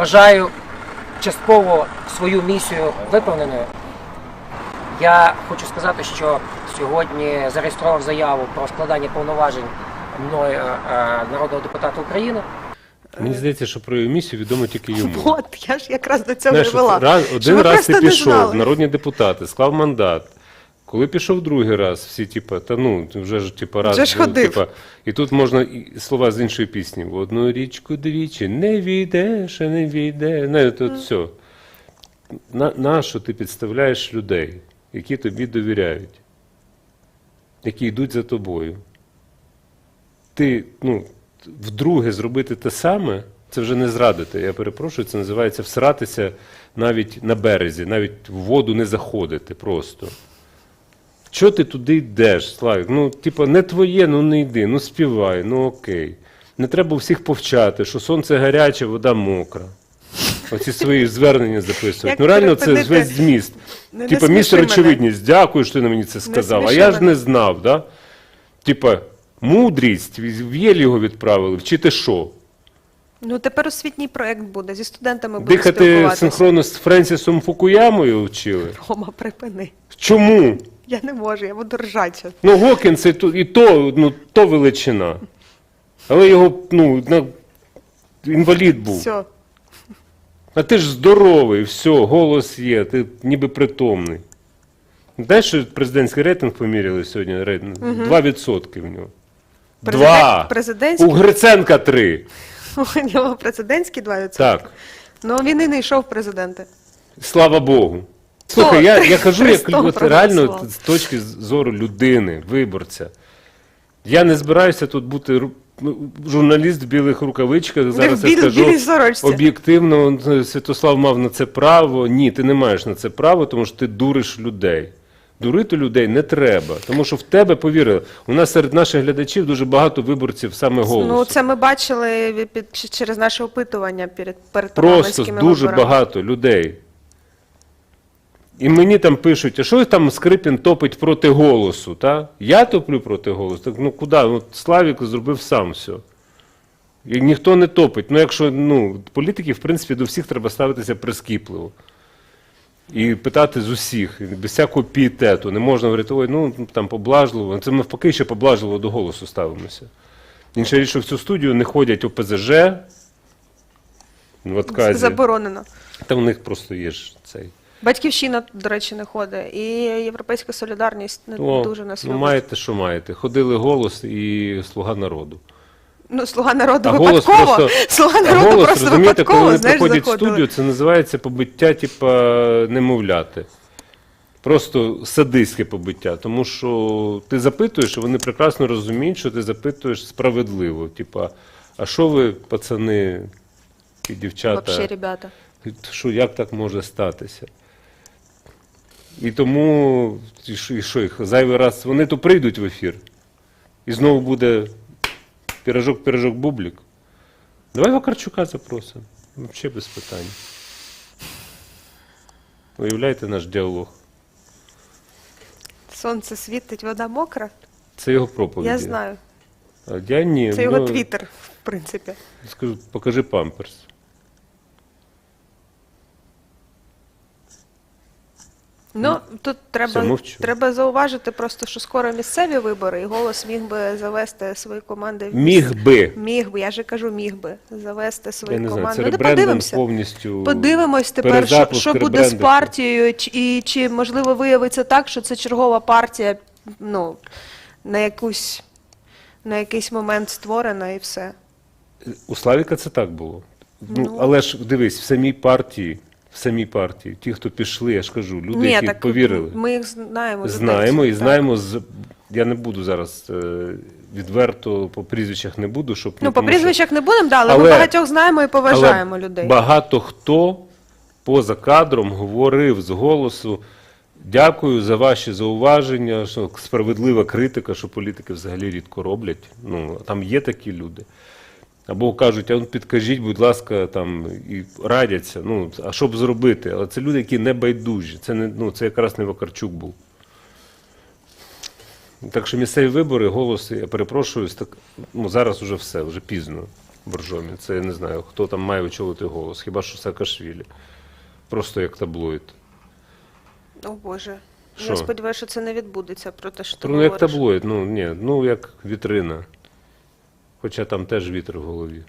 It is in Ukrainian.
Вважаю частково свою місію виповненою. Я хочу сказати, що сьогодні зареєстрував заяву про складання повноважень мною е, народного депутата України. Мені здається, що про його місію відомо тільки йому. От, я ж якраз до цього Знаєш, вела. раз, Що один ви раз ти не пішов, знали. народні депутати, склав мандат. Коли пішов другий раз, всі типа, та ну, вже ж типа раз. Вже ж ну, ходив. Типа, і тут можна і слова з іншої пісні. В одну річку двічі не війдеш, а не війде. Не, тут все. На, на що ти підставляєш людей, які тобі довіряють, які йдуть за тобою? Ти, ну, вдруге зробити те саме, це вже не зрадити. Я перепрошую, це називається всратися навіть на березі, навіть в воду не заходити просто. Чого ти туди йдеш, Славік? Ну, типа, не твоє, ну не йди, ну співай, ну окей. Не треба всіх повчати, що сонце гаряче, вода мокра. Оці свої звернення записують. Як ну реально це весь зміст. Не Типа, мене. очевидність, дякую, що ти на мені це сказав. А сміши я ж мене. не знав, да? Типа, мудрість, в Єль його відправили, вчити що? Ну тепер освітній проект буде. Зі студентами будуть Дихати спілкуватися. синхронно з Френсісом Фукуямою вчили? Рома, припини. Чому? Я не можу, я буду ржати. Ну, Гокінс і то, і то, ну, то величина. Але його, ну, на, інвалід був. Все. А ти ж здоровий, все, голос є, ти ніби притомний. Знаєш, що президентський рейтинг поміряли сьогодні? Рейтинг? 2% в нього. Президент- Два. президентський? У Гриценка 3. У нього президентські 2%. Так. Ну він і не йшов в президенти. Слава Богу. Слухай, я, я кажу, як от, реально з точки зору людини, виборця. Я не збираюся тут бути ну, журналіст в білих рукавичках. Зараз в білій- я скажу об'єктивно. ну, Святослав мав на це право. Ні, ти не маєш на це право, тому що ти дуриш людей. Дурити людей не треба, тому що в тебе повірили. У нас серед наших глядачів дуже багато виборців саме голосу. Ну це ми бачили під, через наше опитування перед перед Просто дуже виборами. багато людей. І мені там пишуть, а що там Скрипін топить проти голосу? Та? Я топлю проти голосу. Так ну куди? От Славік зробив сам все. І ніхто не топить. Ну, якщо ну, політики, в принципі, до всіх треба ставитися прискіпливо. І питати з усіх, без всякого пієтету. Не можна говорити, ой, ну там поблажливо. Це ми навпаки ще поблажливо до голосу ставимося. Інша річ, що в цю студію не ходять ОПЗЖ, в отказі. Заборонено. Та у них просто є ж цей. Батьківщина, до речі, не ходить. І Європейська солідарність не О, дуже нас ну, маєте, що маєте. Ходили голос і слуга народу. Ну, слуга народу А голос просто, Слуга народу голос, просто розумієте, коли вони приходять в студію, це називається побиття, типа немовляти. Просто садистське побиття. Тому що ти запитуєш, і вони прекрасно розуміють, що ти запитуєш справедливо. Типа, а що ви, пацани і дівчата? Вообще, ребята. Що, як так може статися? І тому, і що, і що їх зайвий раз, вони то прийдуть в ефір, і знову буде пірожок, пірожок, бублік. Давай Вакарчука запросимо. Взагалі без питань. Уявляєте наш діалог. Сонце світить, вода мокра. Це його проповіді. Я знаю. А я ні. Це його ну, твіттер, в принципі. Скажу, покажи памперс. Ну, тут треба, треба зауважити просто, що скоро місцеві вибори, і голос міг би завести свої команди. в Міг би. Міг би, я же кажу, міг би завести свої Я не знаю, команди. це Ну, подивимося. повністю. Подивимось тепер, що, що буде з партією, і чи можливо виявиться так, що це чергова партія, ну, на якусь на якийсь момент створена і все. У Славіка це так було. Ну, Ну. але ж дивись, в самій партії, в самій партії, ті, хто пішли, я ж кажу, люди, Ні, які так повірили. ми їх знаємо. Знаємо і так. знаємо з. Я не буду зараз е, відверто по прізвищах не буду, щоб Ну, по тому що- прізвищах не будемо, да, але, ми багатьох знаємо і поважаємо але людей. Багато хто поза кадром говорив з голосу. Дякую за ваші зауваження, що справедлива критика, що політики взагалі рідко роблять. Ну, там є такі люди. Або кажуть, а ну підкажіть, будь ласка, там і радяться. Ну, а що б зробити? Але це люди, які не байдужі. Це не ну, це якраз не Вакарчук був. Так що місцеві вибори, голоси, я перепрошую, так, ну, зараз вже все, вже пізно. в Боржомі. Це я не знаю, хто там має очолити голос. Хіба що Саакашвілі. Просто як таблоїд. О Боже. Що? Я сподіваюся, що це не відбудеться про те, що ти Ну, як говориш. таблоїд, ну ні, ну як вітрина. Хоча там теж вітер в голові.